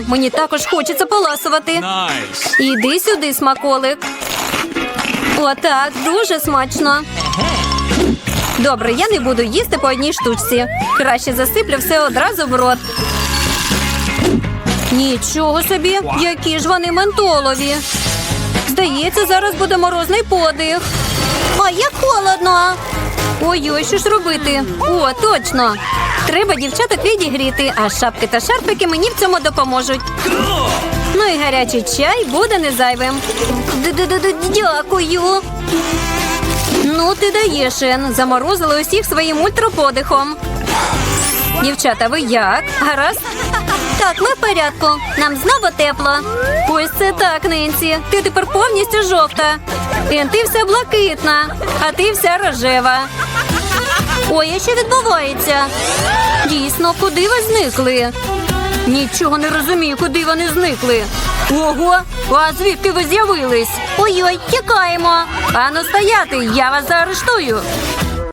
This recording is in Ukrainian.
Мені також хочеться поласувати. Nice. Іди сюди, смаколик. Отак, дуже смачно. Добре, я не буду їсти по одній штучці. Краще засиплю все одразу в рот. Нічого собі, які ж вони ментолові. Здається, зараз буде морозний подих. А як холодно. Ой-ой, що ж робити? О, точно. Треба дівчаток відігріти, а шапки та шарфики мені в цьому допоможуть. Ну і гарячий чай буде не зайвим. Дякую. Ну, ти даєш, Ен. Заморозили усіх своїм ультраподихом. Дівчата, ви як? Гаразд? Так, ми в порядку. Нам знову тепло. Ось це так, Ненсі. Ти тепер повністю жовта. Ен, ти вся блакитна, а ти вся рожева. Ой, а що відбувається? Дійсно, куди ви зникли? Нічого не розумію, куди вони зникли. Ого, а звідки ви з'явились? Ой-ой, тікаємо. Ану стояти, я вас заарештую.